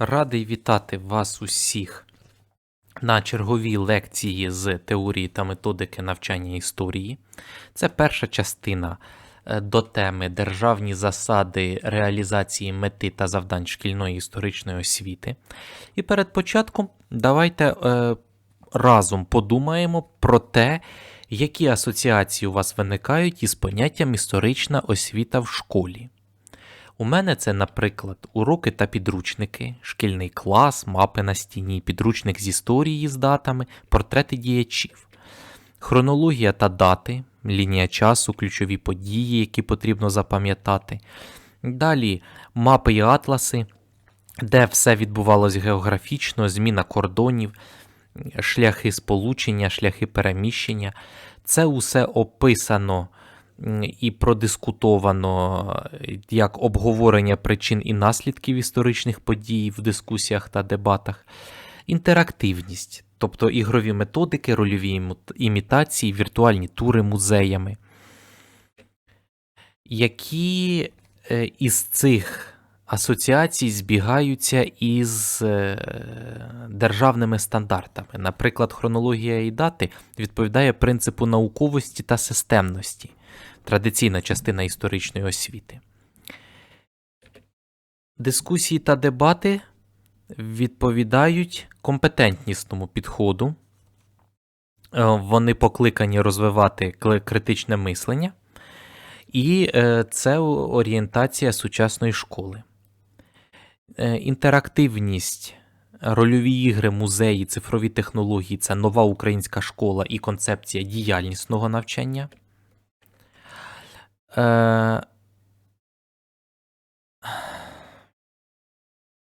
Радий вітати вас усіх на черговій лекції з теорії та методики навчання історії. Це перша частина до теми Державні засади реалізації мети та завдань шкільної історичної освіти. І перед початком давайте е, разом подумаємо про те, які асоціації у вас виникають із поняттям історична освіта в школі. У мене це, наприклад, уроки та підручники, шкільний клас, мапи на стіні, підручник з історії з датами, портрети діячів, хронологія та дати, лінія часу, ключові події, які потрібно запам'ятати. Далі мапи і атласи, де все відбувалось географічно, зміна кордонів, шляхи сполучення, шляхи переміщення. Це усе описано і продискутовано е, як обговорення причин і наслідків історичних подій в дискусіях та дебатах, інтерактивність, тобто ігрові методики, рольові імітації, віртуальні тури музеями. Які е, із цих асоціацій збігаються із е, державними стандартами? Наприклад, хронологія і дати відповідає принципу науковості та системності, традиційна частина історичної освіти. Дискусії та дебати відповідають компетентнісному підходу. Е, Вони покликані розвивати критичне мислення, і е, це орієнтація сучасної школи. Е, Інтерактивність, рольові ігри, музеї, цифрові технології це нова українська школа і концепція діяльнісного навчання.